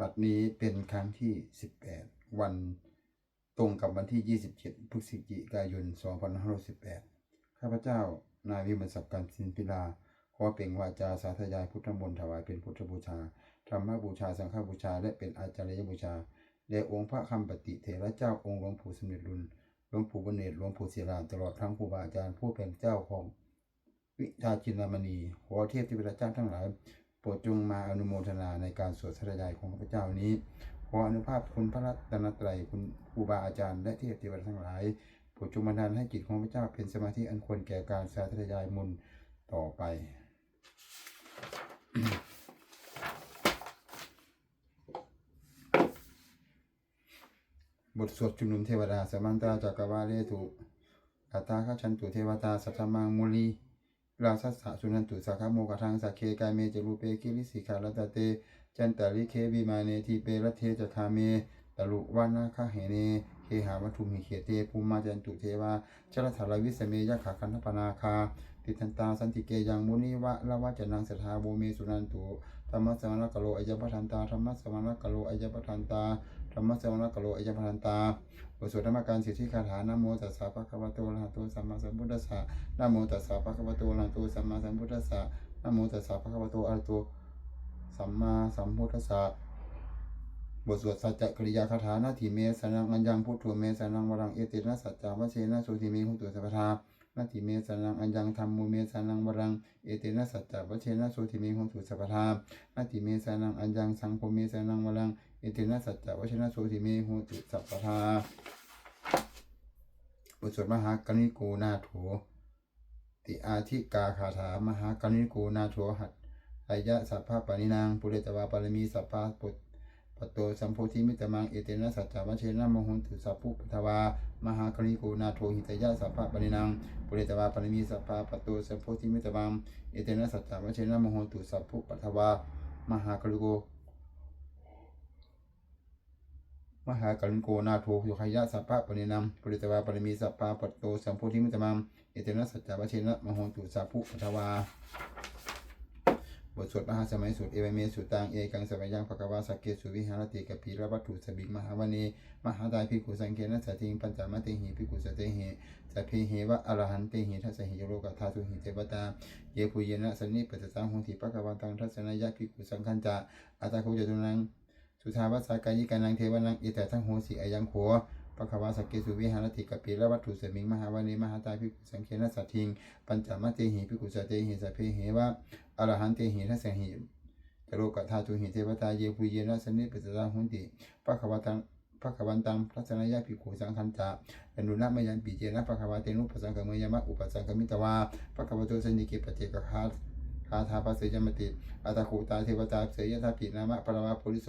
บัดนี้เป็นครั้งที่ 18 วันตรงกับวันที่ 27 พฤศจิกายน 2518 ข้าพเจ้านายวิมลศักดิ์การสินพิลา ขอเปล่งวาจาสาธยายพุทธมนต์ถวายเป็นพุทธบูชา ธรรมบูชา สังฆบูชา และเป็นอาจารยบูชาแด่องค์พระคำปฏิเถระเจ้าองค์หลวงปู่สมเด็จรุ่นหลวงปู่บญเนตรหลวงปู่ศิลาตลอดทั้งครูบาอาจารย์ผู้เป็นเจ้าของวิชาจินามณีขอเทพที่เป็นเจ้าทั้งหลาย โปรดจงมาอนุโมทนาในการสวดสธยายของข้าพเจ้านี้ ขออนุภาพคุณพระรัตนตรัยคุณครูบาอาจารย์และเทพเทวดาทั้งหลายโปรดจงบันดาลให้จิตของข้าพเจ้าเป็นสมาธิอันควรแก่การสาธยายมุนต่อไปบทสวดชุมนุมเทวดาสมันตาจักรวาเลตุอัตตาข้าชันตุเทวตาสัทธมังมุลี ราสัสสะสุนันตุสักขโมกทังสักเคกายเมจรูเปกิริสิขารัตเต จันตาลิเควิมาเนทีเปรเทจคาเมตลุวานาคาเหเนเคหาวัตุมิเขเตภูมิมาจันตุเทวาชลถาลวิสเมยขาคันธปนาคา ติทันตาสันติเกยังมุนิวะละวะจนังสถาโบเมสุนันตุ ธรรมสมณกโลอายปทันตาธรรมสมณกโลอายปทันตาธรรมสมณกโลอายปทันตาบทสวดธรรมการสิทธิคาถานะโมตัสสะภะคะวะโตอะระหะโตสัมมาสัมพุทธัสสะนะโมตัสสะภะคะวะโตอะระหะโตสัมมาสัมพุทธัสสะนะโมตัสสะภะคะวะโตอะระหะโตสัมมาสัมพุทธัสสะบทสวดสัจจกริยาคาถานาทีเมสนังอัญญังพุทโธเมสนังวรังเอตินะสัจจาวเชนะสุติเมหุตุสัพพทา นาทีเมสนังอัญญังธรรมโมเมสนังวรัง เอเตนะสัจจาวเชนะโสติเมหุตุสัพพทานาทีเมสนังอัญญังสังโฆเมสนังวรัง เอเตนะสัจจาวเชนะโสติเมหุตุสัพพทาบทสวดมหากนิโกนาโถติอาทิกาคาถามหากนิโกนาโถหัตอายะสัพพะปานินางปุเรตวาปารมีสัพพะปุต ปตโตสัมโพธิมิตมังเอเตนะสัจจวัชเชนะมหุนตุสัพพุปทวามหากริโกนาโทหิตยะสัพพะปานินางปุเรตวาปารมีสัพพะปตโตสัมโพธิมิตมังเอเตนะสัจจวัชเชนะมหุนตุสัพพุปทวามหากริโกมหากริโกนาโทโยคายะสัพพะปณินังปุริตวาปรมีสัพพะปตโตสัมโพธิมิตมังเอเตนะสัจจวัชเชนะมโหตุสัพพุปทวา บทสวดมหาสมัยสุดเอเวเมสุตังเอกังสมัยยังภควาสักเกสุวิหารติกพีรวัตถุสบิงมหาวเนมหาตายพิกุสังเกนะสัติงปัญจมเตหิพิกุสเตหิสัพเพเหวะอรหันเตหิทัสหิโลกธาตุหิเทวตาเยปุเยนะสนิปตสังหงติปะกวันตังทัสสนายะพิกุสังคันจาอัตตะโคจตุนังสุทาวัสสากายิกานังเทวนังอิตทั้งโหสีอายังโข ปะคะวาสกเกสุวิหารติกปิระวัตถุเสมิงมหาวเนมหาตายพิกุสังเคนะสัติง ปัญจมเตหิพิกุสเตหิสัพเพเหวะอรหันเตหิทัสหิจโลกธาตุหิเทวตาเยปุเยนะสนิปตตาหุนติปะคะวาตังปะคะวันตังพระสนยาภิกขุสังคันจาอนุนะมยันปิเจนะปะคะวาเตนุปสังกเมยมะอุปสังกมิตวาปะคะวะโตสันนิเกปเจกคาคาถาปัสเสยมติอัตตะโคตาเทวตาเสยยะทาปินามะปรวาโพลิโส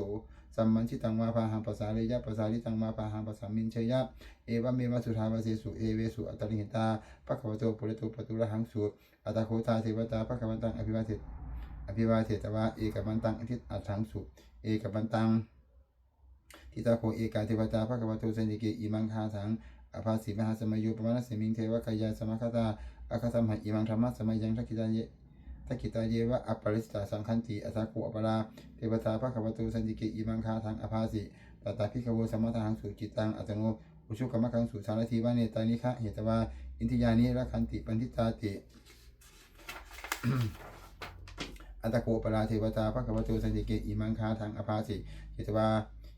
สัมมันชิตังมาพาหังภาษาเรยะภาษาลิตังมาพาหังภาษามินเชยะ เอวะเมวะสุทาวาเสสุเอเวสุอัตตริหิตาภะคะวโตปุรโตปตุระหังสุอัตตะโคตาเทวตาภะคะวันตังอภิวาเทอภิวาเทตวะเอกบันตังอทิตอัตถังสุเอกบันตังทิตาโคเอกาเทวตาภะคะวะโตสันติเกอิมังคาถังอภาสีมหาสมัยโยปมาณสมิงเทวะกายาสมคตาอาคาสมหะอิมังธรรมะสมัยยังทักขิตาเย ทักิตาเยวะอัปปริสตาสังคันติอัตตะโคอปราเทวตาพระคัมภีสันติเกอิมังคาทางอภาสิตตาพิกโวสมมทางสุจิตังอัตโนอุชุกรรมคังสุสารทีวาเนตานิคะเหตวาอินทิยานิรักขันติปันทิตาติอัตตะโกปราเทวตาพระคัมภีสันติเกอิมังคาทางอภาสิเหตวา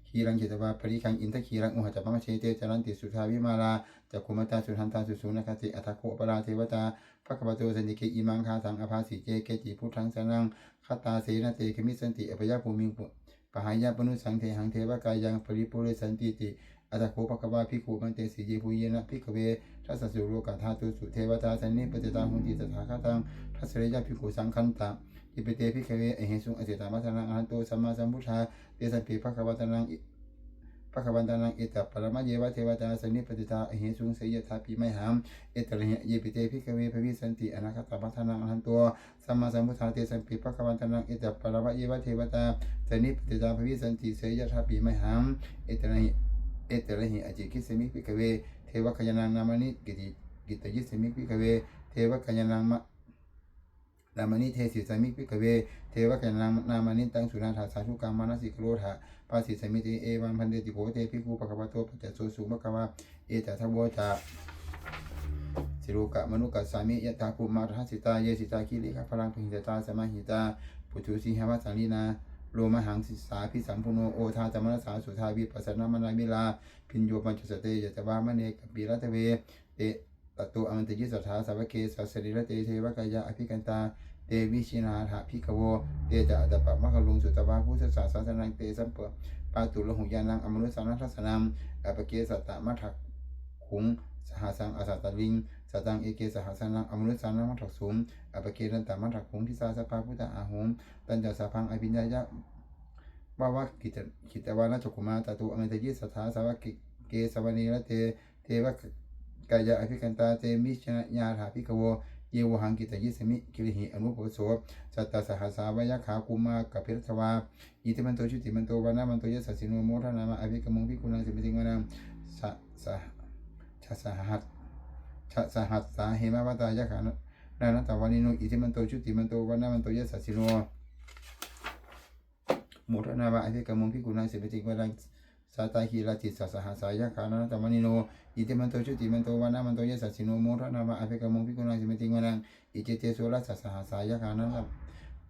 คีรังเหตวาปริคังอินทคีรังอุหจัปมะเชเตจรันติสุทาวิมาลา จักขุมตาสุทันตาสุสุนคติอัตโกปราเทวตาพระคัมภีสันติเกอิมังคาทางอภาสิเจเกจิพุทธังสนังคตาเสนาเตคมิสันติอภยภูมิงปุปหายาปนุสังเทหังเทวกายังปริปุเรสันติติอัตโคภควาภิกขุมันเตสีเยภูเยนะภิกเวทัสสุโลกาธาตุสุเทวตาสันนิปติตังหุนติตถาคตังทัสสเรยะภิกขุสังคันตะอิปเตภิกเวอเหสุงอเจตามัสนังอหันโตสัมมาสัมพุทธาเตสันเอตปรมะเยวะเทวตาสันนิปติตาอเหสุงเสยทาปิไมหามเอตระเหเยปิเตภิกขเวภวิสันติอนาตมัสนังอันโตสัมมาสัมพุทธาเตสัมปีภควตนัง เอตปรมะเยวะเทวตาสันนิปติตาภวิสันติเสยทาปีไมหังเอตระหิเอตระหิอจิกิสมิภิกขเวเทวคยานังนามานิกิติกิตยิสมิภิกขเวเทวคยานังมะ นามานิเทศิสมิพิกเว เทวะแกันามนามานิตังสุนาถาสาธุกรรมานสิกโรธาปาสิสมิติเอวันพันเดติโพเตพิภูปะกวะโตปัจจโสสุภะกวะเอตทัพโวจาสิรุกะมนุกะสามิยะตาภูมาทัสสิตาเยสิตาคิริขพลังพิหิตาสมาหิตาปุถุสิหวัสสาลีนาโลมหังสิสาพิสัมพุโนโอทาจามรสาสุทาวิปัสสนามนามิลา พิญโยปัญจสเตยะตวามะเนกปิรัตเวเต ตุอมันติยิสัทธาสาวเกสัสริระเตเทวกายะอภิกันตาเตวิชินาถาพิกโว เตจะอัตปะมะคลุงสุตวาพุทธศาสนานังเตสัมปะปาตุลหุยานังอมนุสานัทสนังอปเกสัตตะมัทักขุงสหสังอสัตตลิงสตังเอเกสหสนังอมนุสานัมัทักสุมอปเกนันตะมัทักขุงทิสาสปาพุทธอาหุมตัญจสาพังอภิญญายะวาวะกิตกิตวานะจกุมาตตุอเมตยิสัทธาสาวกิเกสวนีระเตเทว กายะอภิกันตาเตมิชนะญาถาพิกโวเยวหังกิตยิสมิกิริหิอนุปโสสัตตสหัสาวยขาคุมากับพิรทวาอิติมันโตชุติมันโตวานามันโตยสัสสิโนโมทนามะอภิกมงพิกุณังสิมิติงวนังสะสะชะสหัสชะสหัสสาเหมาวตายะขานานัตวานิโนอิติมันโตชุติมันโตวานามันโตยสัสสิโนโมทนามะอภิกมงพิกุณังสิมิติงวนัง สัตาหิราติสัสหัสายะขานานัตตวานิโนอิติมันโตชุติมันโตวานามันโตยสัสสิโนโมทนามะอภิกมงพิกุณังสิมติงวนังอิจเตโสรัสสหัสายะขานัน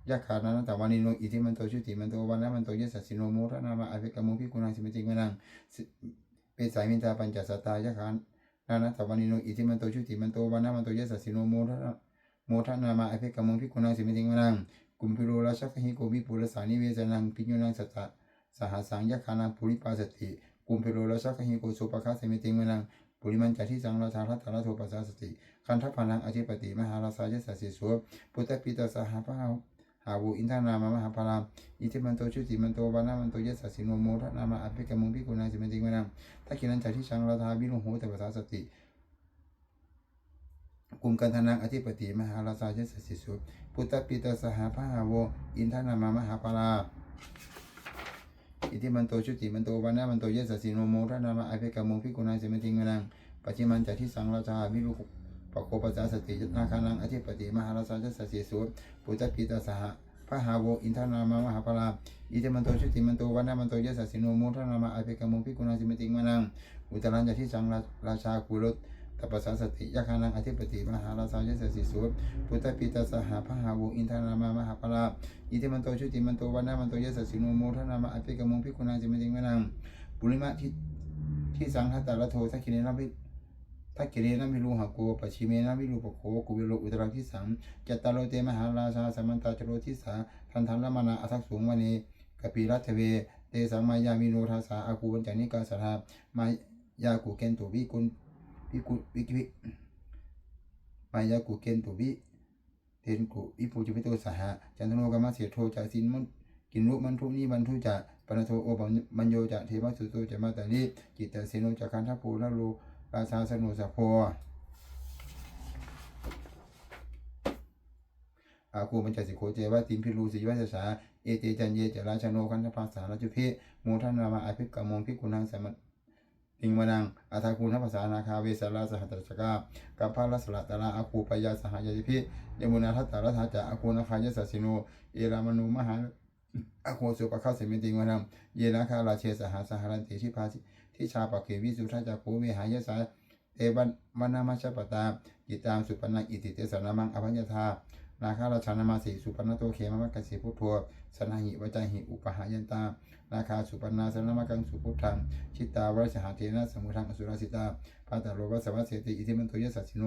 ยะขานันตวานิโนอิทิมันโตชุติมันโตวันะมันโตยสัสสิโนโมทนามะอภิกรมุพิกุณังสิมติงวนังเปสายมินตาปัญจสัตายะขานันตวานิโนอิทิมันโตชุติมันโตวันะมันโตยสัสสิโนโมทนะโมทนามะอภิกรมุพิกุณังสิมติงวนังกุมพิโรราชกหิโกวิปุรสานิเวสนังปิญญนังสัตตะ สหัสังยะขานังปุริปาสติกุมพิโรราชกหิโกสุปะคาสิมิติงวนังปุริมันจัทิสังราชาทัตตาโทปัสสาสติ คันทพันังอธิปติมหาราชายสัสสิสุพุทธปิตาสหพหาหาวุอินทนามมหาพรามอิทิมันโตชุติมันโตวานามันโตยสัสสิโนโมทนามะอภิกรรมุพิกุณาสิมันติงวนังทักขินันจัทิชังราธาบิโนโหตปัสสาสติกุมกันธนังอธิปติมหาราชายสัสสิสุพุทธปิตาสหพหาวุอินทนามมหาพรา อิทิมันโตชุติมันโตวานามันโตเยสัสสิโนโมทนามะอภิกรรมุพิกุณาสิมันติงวนังปัจจิมันจัทิสังราชาวิรุปโคปัจจสตินาคานังอธิปติมหาราชาสสิสุปุตตปิตาสหพระหาโวอินทนามามหาปราอิเตมันโตชุติมันโตวันนามันโตเยสัสสิโนโมทนามาอภิกรรมุพิกุณาสิมติงมานังอุตรัญจัทิสังราชากุรุต ตปัสสาสติยาคานังอธิปติมหาราชาสสิสุปุตตปิตาสหพระหาโวอินทนามามหาปราอิเตมันโตชุติมันโตวันนามันโตเยสสิโนโมทนามาอภิกรรมุพิกุณาสิมติงมานังปุริมะที่ที่สังทัตตะละโทสักขิเนนพิทักขิเนนะมิรูหะโกปชิเมนะมิรูปโคกุวิโลอุตรังที่สังจัตตาโลเตมหาราชาสมันตาจโรทิสาทันทันละมานาอัทักสูงวเนกปิรัตเวเตสังมายามิโนทาสาอากูวันจานิกาสถามายากุเกนตุวิกุล วิกุวิกิวิมายากุเกนตุวิเทนกุวิปูจิปิโตสหะจันทโนกามเสโทจาสินมุนกินรุมันทุนิมันทุจะปนโทโอบัญโยจะเทวสุโตจะมาตาลิจิตตเสโนจะคันทัพโพละโลราชาสนุสะโพอาคูมันจะสิโคเจวะติมพิรูสีวัสสาเอเตจันเยจะราชโนคันธภาษาราชเพโมทันนามาอภิกรมงพิกุณังสมัต งวนังอัตาคูณภาษานาคาเวสาราสหัตตชกากัพพาลสละตาลาอาคูปยาสหายาพิเยมุนาทัตตารัฐาจะอาคูนาคายสัสสิโนเอรามนุมหาอาคูสุปะเข้าเสมิติงวนังเยนาคาราเชสหาสหรันติที่พาที่ชาปะเกวิสุทัจักโคเวหายสาเตบันวนามาชปตาจิตามสุปนังอิติเตสนามังอภัญญาธา นาคาราชานามาสีสุปนโตเขมมะกัสสิพุทโธสนาหิวจาหิอุปหายันตานาคาสุปนาสนามกังสุพุทธังชิตาวรสหาเทนะสมุทังอสุราสิตาปาตาโลวัสวัสเสติอิทิมันโตยสัสสิโน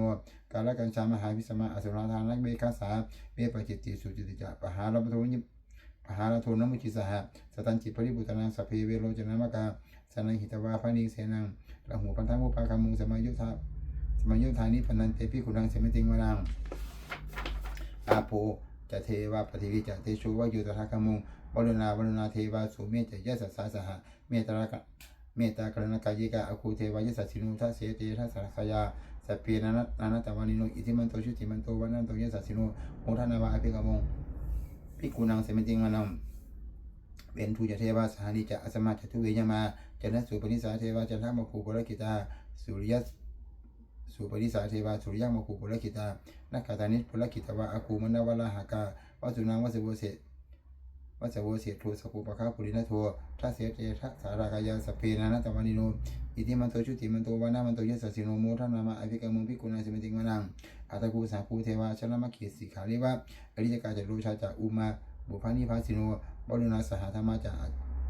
กาลกัญชามหาวิสมาอสุราทานักเมฆาสาเมปจิตติสุจิติจะปหาลปโทนิปหาลโทนมุจิสหะสตันจิปริบุตนังสเพเวโรจนามกาสนังหิตวาพานิเสนังละหูปันทังมุปาคามุงสมายุทธาสมายุทธานิปนันเตปิขุนังเสมิติงวนัง อาโปจะเทวาปฏิวิจะเตชูวายุตถาคมุงวรุณาวรุณาเทวาสุเมจะยะสัสสาสหะเมตตากะเมตตากรณกายิกาอคูเทวายสัสสินุทัสเสเตทัสสะขยาสัพเพนันนานาตวานิโนอิทิมันโตชุติมันโตวันนันโตยสัสสินุโมทนาวาอภิกมงพิกุนังเสมิติงวนังเวนทูจะเทวาสหานิจะอสมาจะทุเวยมาจะนัสสุปนิสาเทวาจะทัมภูปรกิตาสุริย สุปริสาเทวาสุริยังมคูปุรคิตานักขตานิปุรคิตวะอาคูมนวลาหากาวัสุนังวัสโวเสวัสโวเสทุสกุปะคาปุรินาโททัสเสเตทัสารากายาสเพนานัตวานิโนอิติมันโตชุติมันโตวานามันโตยสสิโนโมทันนามะอภิกรรมพิกุณาสิมติงวนังอัตตกูสาภูเทวาชนะมะเขสิขาลิวะอริยกาจโรชาจากอุมาบุพานิพาสิโนบรุณาสหธรรมาจาก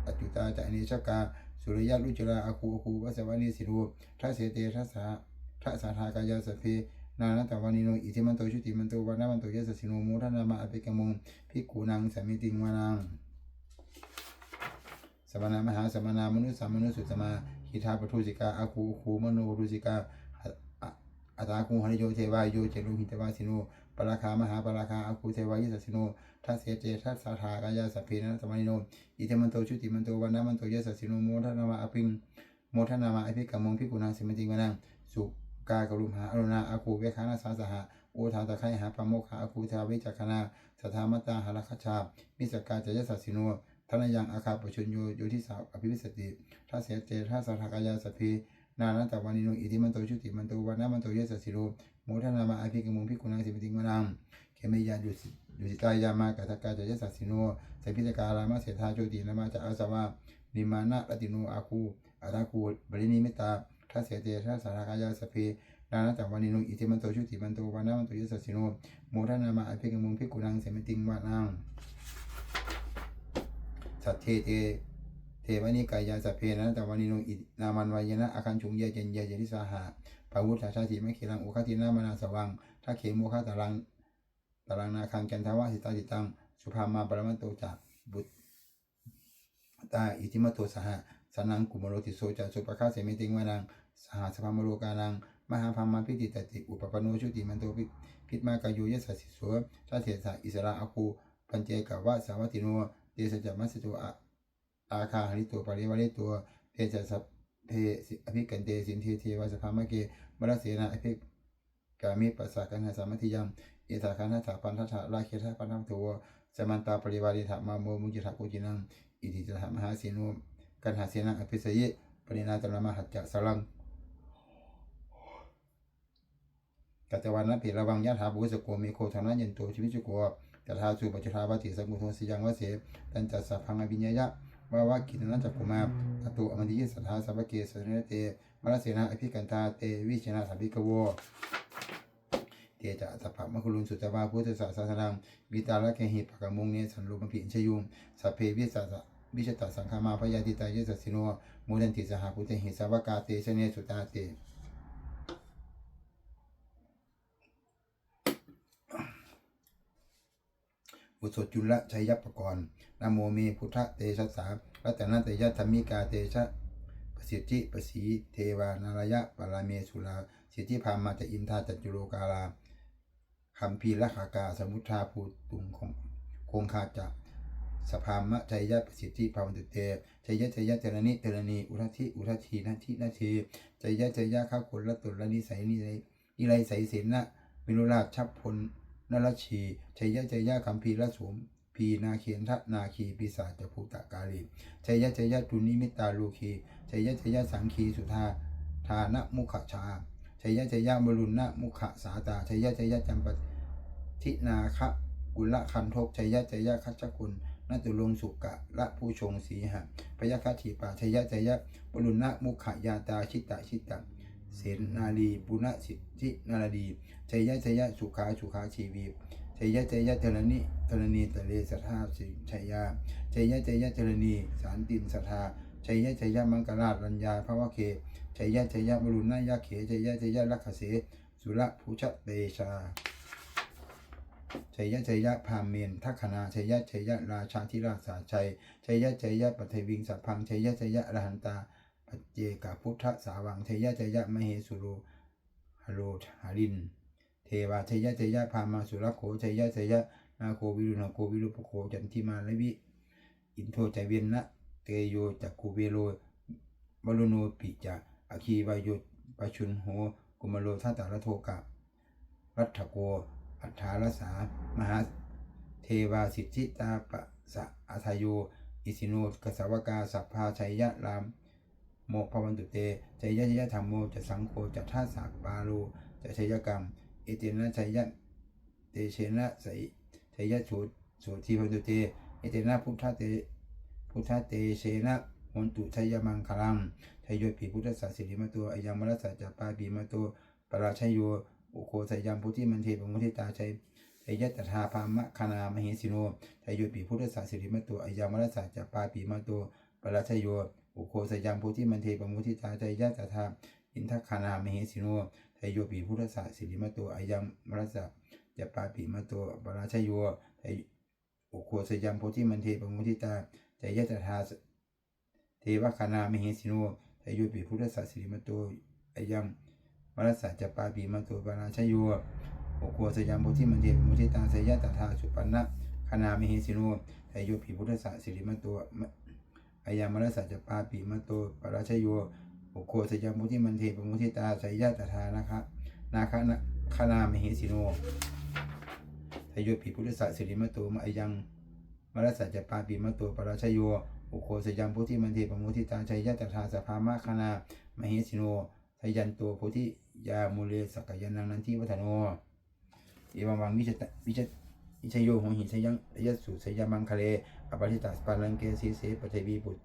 อจุตาจะอเนชกาสุริยะลุจราอาคูอาคูวัสวานิสิโรทัสเสเตทัสสา ทัสสาทากายาสพเพนานตวานิโนอิทิมันโตชุติมันโตวานามันโตยสสิโนโมทนามะอภิกรรมงพิกูนังสามิติงวานังสมณามหาสมณามนุษย์สามนุษย์สุตมาหิทาปทุสิกาอาคูคูมโนรุสิกาอัตาคูหริโยเทวายโยเจรุหิตวาสิโนปราคามหาปราคาอาคูเทวายสสิโนทัสเสเจทัสสาทากายาสพเพนะสมานิโนอิเทมันโตชุติมันโตวันนามันโตยสสิโนโมทนามะอภิงโมทนามาอภิกรรมงพิกุณาสิมติงวานังสุ กากรุมหาอรุณาอาคูเวคานาสาสหะโอทาตะไคหาปโมคาอาคูทาวิจักนาสถามตาหารคชามิสกาจยสัสสิโนทนยังอาคาปชุญโยโยทิสาวอภิวิสติทัสเสเตทัสสะทากายาสพเพนานัตตวานิโนอิทิมันโตชุติมันโตวานามันโตเยสสสิโรโมทนามาอภิกมุงพิกุณังสิมติงวนังเขมิยาดุสิดุสิตายามากะทกาจยสัสสิโนสัพพิตการามะเสธาโจตินามาจะอาสวะนิมานะรติโนอาคูอาตาคูบริณิมิตา ทัสเสเตทัสสะทากายาสพเพนานัตตวานิโนอิทิมันโตชุติมันโตวานามันโตยสสสิโนโมทนามาอภิกมุงพิกุณังเสิมติงวนังสัทเทเตเทวนิกายาสพเพนะตะวันิโนอินามันวายนะอาคันชุงเยเจนเยเจนิสาหะปาวุธาชาติมะเขลังอุคตินามานาสวังทักเขโมคะตารังตารังนาคังจันทวะสิตาจิตัง สุภามาปรมันโตจักบุตตาอิทิมโตสหะ สนังกุมโรติโสจะสุปคาเสมิติงวานังสหสภามโลกานังมหาพามาพิติตติอุปปโนชุติมันโตพิพิมากายุยสัสสิโสทัเถสะอิสระอคูปัญเจกวะสาวัติโนเตสจะมัสตัวอะอาคาหริตัวปริวาริตัวเพจะสัพเพอภิกันเตสินเทเทวสภามเกมรสเสนาอภิกามิปัสสะกันหาสามัติยมเอตาคันทัถาปันทัถาราเคทะปันทัตัวสมันตาปริวาริถามาโมมุจิถาโกจินังอิติจะถามหาเสนุ กันหาเสนาอภิสยิปรินาตระมหัจจะสลังกัตวันนะเพระวังยะถาบุสโกเมโคธนะยันโตชีวิตจุโกตถาสุปัจจาวติสังกุโทสิยังวเสตันจัสสะพังอภิญญายะวาวากินนันจักกุมาอตุอมันติยสัทธาสัพเกสเนเตมรสเสนาอภิกันตาเตวิชนะสัพพิกโวเตจะสัพพะมะคุลุนสุตวาพุทธศาสนังวิตาละเคหิปะกะมุงเนสันโลมปิชยุงสัพเพวิสัสสะ วิชตสังฆามาพยาติตายสัสิโนโมเดนติสหพุทธหิสาวกาเตชเนสุตาเตอุสจุลชัยยปกรณ์นโมเมพุทธเตชะสารัตนเตยธรรมิกาเตชะปสิทธิปสีเทวานารยะปราเมสุลาสิทธิพามาจะอินทาจัจุโลกาลาคัมพีละขากาสมุทธาภูตุงคงคงคาจะ สภามะชัยยะปสิทธิภาวันตุเตชัยยะชัยยะเทรนิเทรนีอุทธิอุทธินาทินาทีชัยยะชัยยะข้าคนละตุละนิสัยนิไรนิไรใสเสนะวิรุราชชับพลนรชีชัยยะชัยยะคัมภีละสมพีนาเขียนทะนาคีปีศาจภูตะกาลีชัยยะชัยยะตุนิมิตาลูคีชัยยะชัยยะสังคีสุธาทานะมุขชาชัยยะชัยยะบรุณนะมุขสาตาชัยยะชัยยะจำปทินาคะกุลคันทกชัยยะชัยยะคัจจกุล นัตุลงสุกะละผู้ชงสีหะพยาคติปาชยยะชยยะบรุณะมุขยาตาชิตะชิตะเสนาลีปุณสิทธินาลีชัยยะชัยยะสุขาสุขาชีวีชัยยะชัยยะเทรณีเทรณีตะเลสัทธาสิชัยยะชัยยะชัยยะเทรณีสารตินสัทธาชัยยะชัยยะมังกราชรัญญาภวะเคชัยยะชัยยะบรุณนายะเขชัยยะชัยยะลักขเสสุระภูชะเตชา ชัยยะชัยยะพามเมนทัคคณาชัยยะชัยยะราชาธิราชาชัยชัยยะชัยยะปัทวิงสัพพังชัยยะชัยยะรหันตาปัจเจกพุทธสาวังชัยยะชัยยะมเหสุโรหโรหาริน เทวาชัยยะชัยยะพามาสุรโขชัยยะชัยยะนาโควิรุณโควิรุปโคจันทิมาลวิอินโทใจเวียนนะเตโยจักคูเวโรบรุโนปิจาอคีวายโยปชุนโหกุมโลทัตตาลโทกะรัฐโก อัฏฐารสามหาเทวาสิทธิตาปะสะอัทโยอิสิโนกสาวกาสัพพาชัยยะรามโมภวันตุเตชัยยะชัยยะธรรมโมจะสังโฆจะท่าสากปาโลจะชัยยกรรมเอเตนะชัยยะเตเชนะใสชัยยะโสโสทีพันตุเตเอเตนะพุทธเตพุทธเตเชนะมนตุชัยยมังคลังชัยโยปีพุทธสัสสิริมาตัวอายังมรสสัจจปาปีมาตัวปราชัยโย อุโคสยามพุทธิมันเทปมุทิตาชัยชัยะตถาพามะคณามหิสิโนชัยโยปีพุทธสัสสิริมตัวอายังมรสสัจจปาปีมตัวปราชโยอุโคสยามโพธิมันเทปมุทิตาใจยะตถาอินทคานามเหสิโนไทโยปีพุทธศาสิริมโตอายังมรสะยปาปิมโตปราชโยไทอุโคสยามโพธิมันเทปมุทิตาใจยะตถาเทวคานามเหสิโนไทโยปีพุทธศาสิริมโตอายัง มรสะจปาปิมโตปราชโยอุโคสยามโพธิมันเทปมุทิตาใจยะตถาสุปันนะคานามเหสิโนไทโยปีพุทธศาสิริมโตอายามรสัจจปาปิมะโตปราชโยโอโคสยามุทิมันเทปมุทิตาสยยะตถานะคะนาคะนะคณามหิสิโนไทโยปิพุทธสัสิริมะโตมะอายังมรสัจจปาปิมะโตปราชโยโอโคสยามพุทิมันเทปมุทิตาชัยยะตถาสภามะคณามหิสิโน ทยันโตโพธิยาโมเลสกยานังนันทิวัฒโนเอวังวังวิจตวิจวิชโยหงหิชยังยสุสยามังคะเลอปริตัสปาลังเกสีเสปเทวีบุตร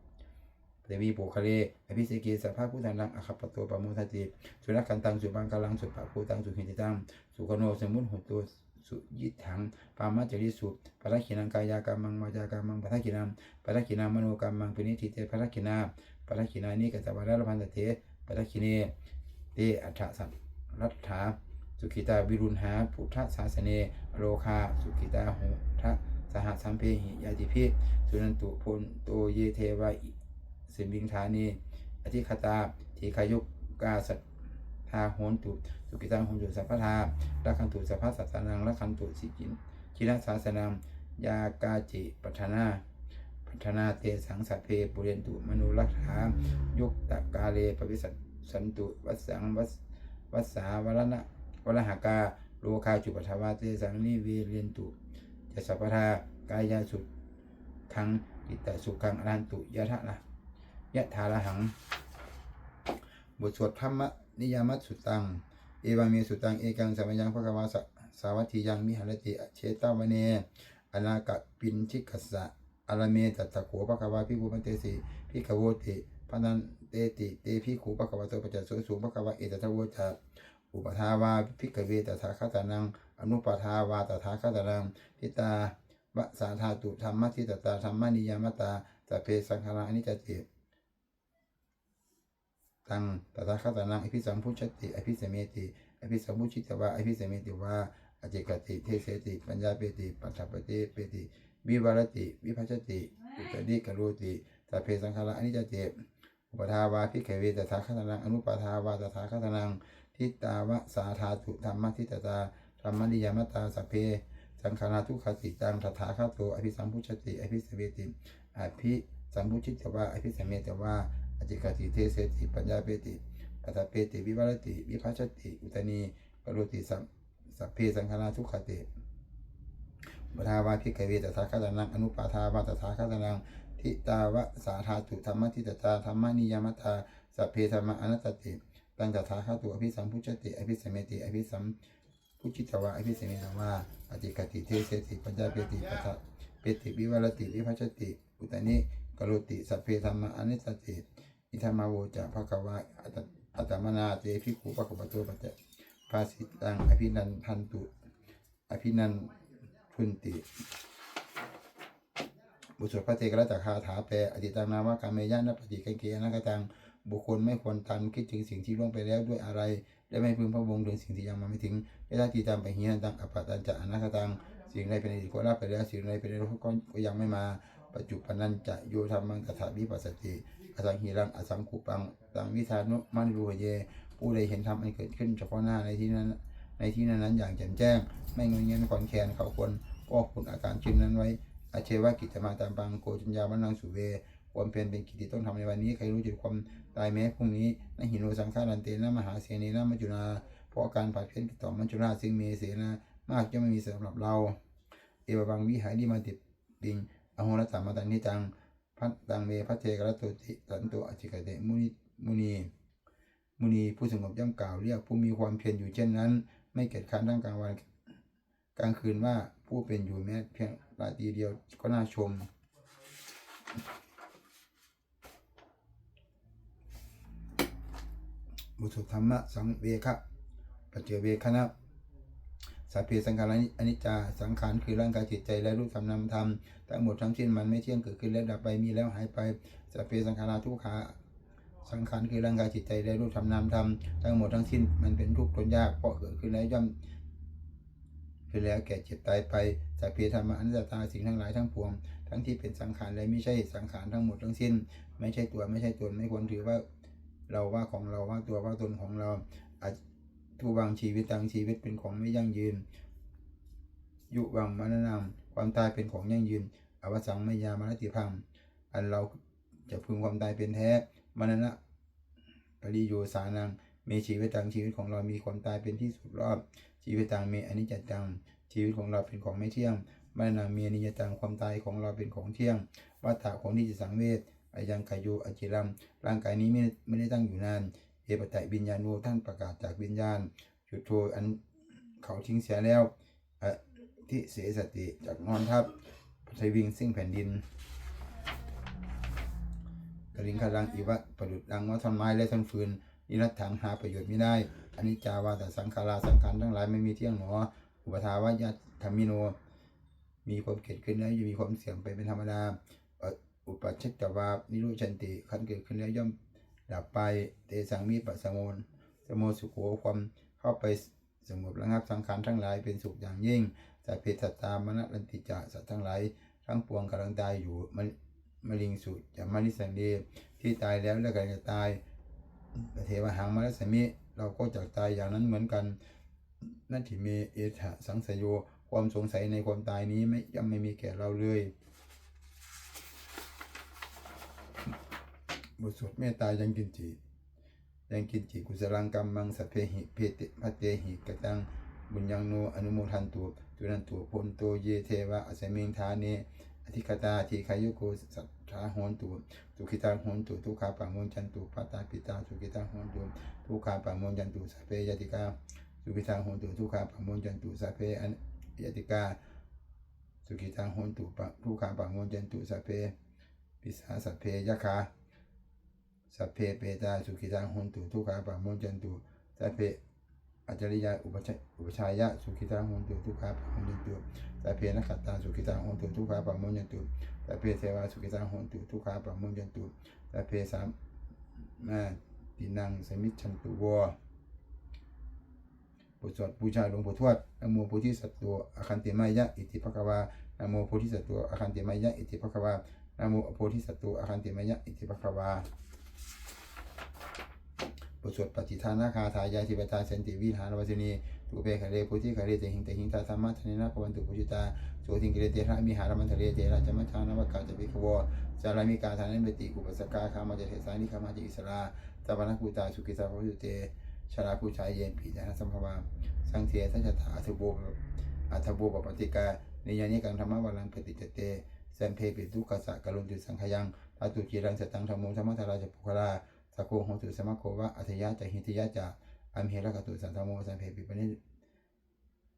เทวีปุคะเลอภิเสกีสภาพผู้ทันังอคปโตปมุทติสุนักขันตังสุบังกาลังสุปะภูตังสุขิติตังสุขโนสมุนหุตัวสุยิถังปามาจริสุปะทักขินังกายากรรมังวาจากรรมังปะทักขินังปะทักขินามโนกรรมังปินิทิเตปะทักขินาปะทักขินานิกัสสะวะระพันตเถ ปะทักขิเนเตอัฏฐสัมรัตถาสุขิตาวิรุณหาพุทธศาสเนโลคาสุขิตาโหทะสหสัมเพหิยาติพิสุนันตุพลโตเยเทวะสิมิงธานีอธิคตาทีขายุกกาสัตทาโหนตุสุกิตังโหนตุสัพพทาลักขันตุสัพพสัสสนังลักขันตุสิกินชินสาสนังยากาจิปัฒนา ปัฒนาเตสังสัพเพปุเรนตุมนุลักขายุกตกาเลปวิสัสสันตุวัสังวัสวัสสาวรณะวรหากาโลคาจุปทวาเตสังนิเวเรนตุจะสัพพทากายาสุขังอิตสุขังอรันตุยะทะละยะทาละหัง บทสวดธรรมนิยามัตสุตัง เอวังเมสุตัง เอกังสัมยังพระกวาสสาวัตถียังมิหรติเชตาวเนอนาคปินชิกัสสะ อารเมตัตตะโขปะกวาพิภูปันเตสีพิกโวติพนันเตติเตพิขูปะกวาโตปัจจสุสูปะกวาเอตตะโวจะอุปทาวาพิกเวตถาคตานัง อนุปทาวาตถาคตานังทิตาวะสาธาตุธรรมะทิตตาธรรมนิยามตาสัเพสังขาราอนิจจติตังตถาคตานังอภิสัมพุชติอภิสเมติอภิสัมพุชิตวะอภิสเมติวะอจิกติเทเสติปัญญาเปติปัฏฐปติเปติ วิวรติ วิภัชติอุตติกโรติสัพเพสังขาราอนิจจติอุปทาวาพิกเวตถาคตนังอนุปทาวาตถาคตนังทิตาวะสาธาตุธรรมะทิตตาธรรมนิยามตาสัพเพสังขาราทุกขติตังตถาคตโตอภิสัมพุชติอภิสเวติอภิสัมพุชิตวะอภิสเมตวะอจิกติเทเสติปัญญาเปติปัตเปติวิวรติ วิภัชติ อุตนีกโรติสัมสัพเพสังขาราทุกขติ บทาวาพิกเวตถาคตานังอนุปาทาวาตถาคตานังทิตาวะสาธาตุธรรมทิตตาธรรมนิยมตาสัพเพธรรมอนัตติตังตถาคตโตอภิสัมพุชติอภิสเมติอภิสัมพุจิตวะอภิเสมินาวาอติกติเทเสติปัญญาเปติปัฏฐเปติวิวรติวิภัชติอุตนิกโรติสัพเพธรรมะอนิสติอิธรรมาโวจะภควะอัตมนาเตภิกขุปะกปะโตปัจจภาสิตังอภินันทันตุอภินัน ทุนติบุตรพระเทกระจาคาถาแปลอดิตังนามะกามเมยะนะปฏิกังเกนะกตังบุคคลไม่ควรตันคิดถึงสิ่งที่ล่วงไปแล้วด้วยอะไรและไม่พึงพระวงถึงสิ่งที่ยังมาไม่ถึงและถ้าทีตามไปหินันตังอปปัตตันจะอนาคตังสิ่งใดเป็นอดีตก็รับไปแล้วสิ่งใดเป็นอนาคตก็ยังไม่มาปัจจุบันนันจะโยธรรมังตถาวิปัสสติอสังหิรังอสังคุปังตังวิธานุมันรูเย ผู้ใดเห็นธรรมอันเกิดขึ้นเฉพาะหน้าในที่นั้นในที่นั้นนั้นอย่างแจ่มแจ้ง ไม่งอนเงียนขอนแคนเขาควร ก็คุณอาการเช่นนั้นไว้อาเชวะกิจมาตามปังโกจัญญาวันนังสุเวความเป็นเป็นกิจที่ต้องทำในวันนี้ใครรู้จุดความตายแม้พรุ่งนี้นหินโนสังฆารันเตนะมหาเสนีนะมัจจุนาเพราะการผัดเพี้ยนต่อมัจจุราชซึ่งมีเสนามากจะไม่มีสำหรับเรา เอวบังวิหารดิมาติปิงอโหรตามาตังนิจังพัตตังเมพัทเทกรตุติสันตุอจิกเตมุนิมุนีมุนีผู้สงบย่อมกล่าวเรียกผู้มีความเพียรอยู่เช่นนั้น ไม่เกียจคร้านทั้งกลางวัน กลางคืนว่าผู้เป็นอยู่แม้เพียงราตรีเดียวก็น่าชม บุตรธรรมะสังเวคะปัจเจเวคะนะสัพเพสังขารอนิจจาสังขารคือร่างกายจิตใจและรูปธรรมนามธรรมทั้งหมดทั้งสิ้นมันไม่เที่ยงเกิดขึ้นแล้วดับไปมีแล้วหายไปสัพเพสังขาราทุกขาสังขารคือร่างกายจิตใจและรูปธรรมนามธรรมทั้งหมดทั้งสิ้นมันเป็นทุกข์ทนยากเพราะเกิดขึ้นแล้วย่อม คือแล้วแก่เจ็บตายไปสัพเพธรรมะอนัตตาสิ่งทั้งหลายทั้งปวง ทั้งที่เป็นสังขารและไม่ใช่สังขารทั้งหมดทั้งสิ้น ไม่ใช่ตัวไม่ใช่ตนไม่ควรถือว่าเราว่าของเราว่าตัวว่าตนของเราอาจทุวังชีวิตตังชีวิตเป็นของไม่ยั่งยืน ยุวังมรณนามความตายเป็นของยั่งยืน อวสังไมยามรติพังอันเราจะพึงความตายเป็นแท้มรณะปริโยสานังมีชีวิตตังชีวิตของเรามีความตายเป็นที่สุดรอบ ชีวิตตังเมีอนิจจตังชีวิตของเราเป็นของไม่เที่ยงมรณะมีอนิจจตังความตายของเราเป็นของเที่ยงวัฏฏะของที่จะสังเวชอายังกายุอจิรัมร่างกายนี้ไม่ไม่ได้ตั้งอยู่นานเอปไตวิญญาณโนท่านประกาศจากวิญญาณจุดโทอันเขาทิ้งเสียแล้วอทิเสสติจากนอนทับไทวิงซึ่งแผ่นดินกลิงคลังอีวะประดุดดังว่าท่อนไม้และท่อนฟืน นิรัตถังหาประโยชน์ไม่ได้อนิจจาวาแต่สังขาราสังขารทั้งหลายไม่มีเที่ยงหนอ อุปทาวายะธรรมิโน มีความเกิดขึ้นแล้วจะมีความเสื่อมไปเป็นธรรมดา อุปชิตตวานิรุชันติขันเกิดขึ้นแล้วย่อมดับไป เตสังมีปัสมนสมสุโขความเข้าไปสงบระงับสังขารทั้งหลายเป็นสุขอย่างยิ่งสัพเพสัตตามณลันติจะสัตว์ทั้งหลายทั้งปวงกำลังตายอยู่มะมะลิงสุจะมานิสังเดที่ตายแล้วแล้วก็จะตาย เทวหังมรสมิ เราก็จะตายอย่างนั้นเหมือนกันนั่นที่มีเอถะสังสยโยความสงสัยในความตายนี้ไม่ย่อมไม่มีแก่เราเลยบทสวดเมตตายังกินจิยังกินจิกุสลังกรรมังสัพเพหิเพติพัตเตหิกตังบุญยังโนอนุโมทันตุจุนันตุพลโตเยเทวะอสมิงทาเน ธิคตาทีขายุโกสัทธาโหนตุสุขิตาโหนตุทุกขาปังมนจันตุปัตตาปิตาสุขิตาโหนตุทุกขาปังมนจันตุสัพเพยติกาสุขิตาโหนตุทุกขาปังมนจันตุสัพเพอันยติกาสุขิตาโหนตุปะทุกขาปังมนจันตุสัพเพปิสาสัพเพยะคาสัพเพเปตาสุขิตังหนตุทุกขาปะโมจจันตุสัพเพอัจริยาอุปชัยอุปชัยยะสุขิตังหนตุทุกขาปะโมจจันตุ สัพเพนักขตาสุขิตังหนตุทุกขาปะโมจจันตุสัพเพเทวาสุขิตังหนตุทุกขาปะโมจจันตุสัพเพสามมาตินังสมิจฉันตุวะบทสวดบูชาหลวงปู่ทวดนโมโพธิสัตว์ตัวอาคันติมายะอิติภควานโมโพธิสัตว์ตัวอาคันติมายะอิติภควานโมโพธิสัตว์ตัวอาคันติมายะอิติภควาบทสวดปฏิทานาคาทายาธิปตาสันติวิหารวัสินี ตุเปคะเลโพุธิคะเลเตหิงเตหิงตาธรรมะทนินาปวันตุปุจิตาโสติงกิเลเตระมิหารมันทะเลเตระจมัทานวกาจะปิขวจารามิกาทานันเบติอุปสกาคามาจะเทสานิคามาจะอิสราสัพพนักุตาสุกิตาภวุเตชราผู้ชายเย็นปีจานะสัมภวาสังเทสัจถาอัทโบอัทโบปปติกาในยานิกังธรรมะวลังปฏิจเตสัมเพปิทุกัสสะกลุนตุสังขยังตาตุจีรังสตังธรรมงธรรมทาราจปุคลาสกโกโหตุสมะโควะอัธยาจะหิติยาจะ อัมเหระกตุสันธโมสัมเพปิปนิ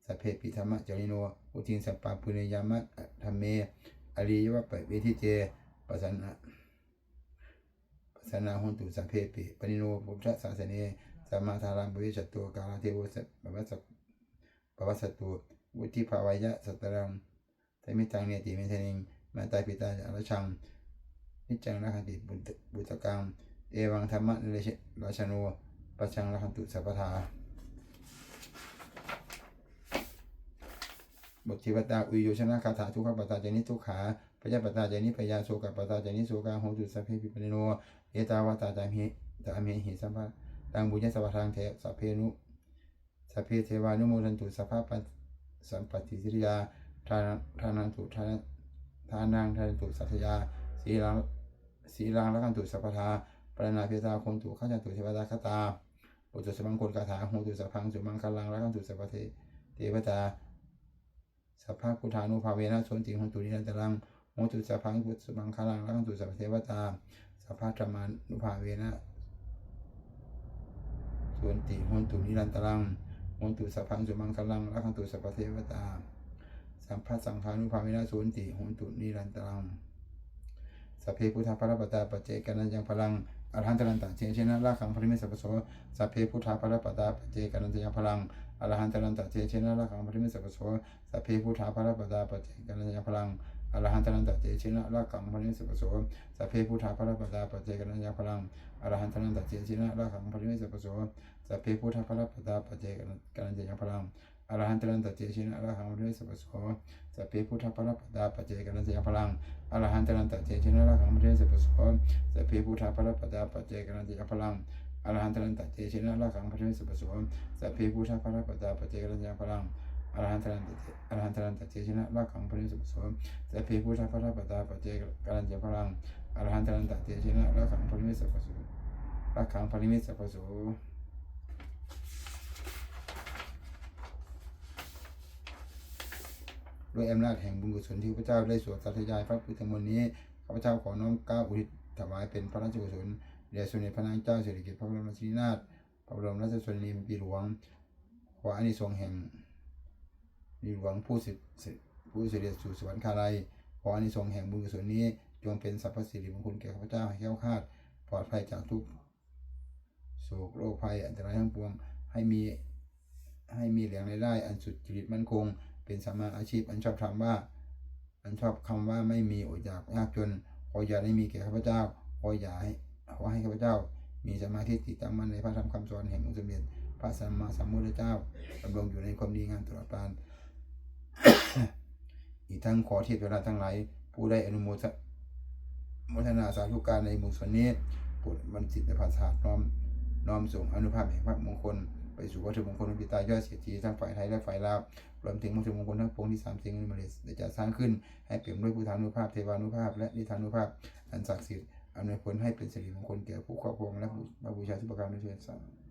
สัพเพปิธรรมะจริโนอุทินสัปปะปุเนยามะธรรมเมอริยวะปะเวทิเจปัสสนะปัสสนาโหตุสัพเพปิปนิโนปุถะสาสเนสัมมาทารังบริจัตตัวกาลเทวสัพปวัสปวัสสตุวุฒิภาวายะสัตรังเทมิตังเนติเมเทนิงมาตายปิตาจารชังนิจังนาคติบุตบุตกังเอวังธรรมะนิเรชราชโน ปัจจังละคันตุสัพพทาบททิวตาอุยโยชนะคาถาทุกขปตาเจนิทุกขาพยาปตาเจนิพยาโสกปตาเจนิโสกาโหตุสัพเพปิปนิโนเอตาวตาจามิตามิหิสัมภะตังบุญญสัพพทางเทสัพเพนุสัพเพเทวานุโมทันตุสัพพะสัมปติสิริยาทานังทานังตุทานทานังทานังตุสัทยาสีลังสีลังละคันตุสัพพทาปรณาเพตาคงตุข้าจันตุเทวดาคตา ปุตตสมังคนคาถาโหตุสัพพังสุมังคลังรักันตุสัพเทเทวตาสัพพะพุทธานุภาเวนะชนติหงตุนิรันตรังโหตุสัพพังพุทธสมังคลังรักันตุสัพเทวตาสัพพะธรรมานุภาเวนะส่วนติโหนตุนิรันตรังโหตุสัพพังสุมังคลังรักันตุสัพเทวตาสัมภัสสังขานุภาเวนะโสนติโหนตุนิรันตรังสัพเพพุทธาภรปตาปัจเจกนันยังพลัง อรหันตรันตะเจเชนะราขังพริมิสัพโสสัพเพพุทธาภรปตาปัจเจกนันยังพลังอรหันตรันตะเจเชนะราขังพริมิสัพโสสัพเพพุทธาภรปตาปัจเจกนันยังพลังอรหันตรันตะเจเชนะราขังพริมิสัพโสสัพเพพุทธาภรปตาปัจเจกันยังพลังอรหันตรันตะเจเชนะราขังพริมิสัพโสสัพเพพุทธาภรปตาปัจเจกันยังพลัง อรหันตรันตเจเชนะราขังพริมิสัพพโสสัพเพพุทธาภรปตาปเจกันยังพลังอรหันตรันตเจชินะระขังพระเทสปุสโคสสพเพพุทธาภรปตาปเจกันติยพลังอรหันตรันตเจชินะระขังพระเทสปุสโสสพเพพุทธาภรปตาปเจกนันติยพลังอรหันตรันตอรหันตรันตเจชินะระขังพระเทสปุสโสสพเพพุทธาภรปตาปเจกนันติยพลังอรหันตรันตเจชินะระขังพระเทสปุสโสระขังพระเทสปุสโส ด้วยอำนาจแห่งบุญกุศลที่พระเจ้าได้สวดสัตยายพระพุทธมนต์นี้ข้าพเจ้าขอน้อมก้าอุทิศถวายเป็นพระราชกุศลแด่สมเด็จพระนางเจ้าสิริกิติ์พระบรมราชินีนาถพระบรมราชชนนีปีหลวงขออานิสงส์แห่งปีหลวงผู้สิทธิ์ผู้เสด็จสู่สวรรคาลัยขออานิสงส์แห่งบุญกุศลนี้จงเป็นสรรพสิริมงคลแก่ข้าพเจ้าให้แคล้วคาดปลอดภัยจากทุกโศกโรคภัยอันตรายทั้งปวงให้มีให้มีแหล่งรายได้อันสุดจริตมั่นคง เป็นสมมาอาชีพ อันชอบธรรมว่า อันชอบคำว่าไม่มีอดอยากยากจนขออย่าได้มีแก่ข้าพเจ้าขออย่าให้ขอให้ข้าพเจ้า มีสมาธิติดตั้งมั่นในพระธรรมคำสอนแห่งองค์สมเด็จพระสัมมาสัมพุทธเจ้าดำรงอยู่ในความดีงามตลอดกาลอีกทั้งขอเทพเวลาทั้งหลายผู้ได้อนุโมทมทนาสาธุการในหมู่ส่วนนี้ปรดบันจิตภาษาสน้อมน้อมส่งอนุภาพแห่งพระมงคล ไปสู่วัตถุมงคลของปิตายอดเศรษฐีทั้งฝ่ายไทยและฝ่ายลาวรวมถึงวัตถุมงคลทั้งปวงที่สามสิ่งนี้มาเลยได้จัดสร้างขึ้นให้เปี่ยมด้วยพุทธานุภาพเทวานุภาพ และนิทานุภาพอันศักดิ์สิทธิ์อำนวยผลให้เป็นสิริมงคลแก่ผู้ครอบครองและผู้บูชาทุกประการด้วยเถิดสาธุ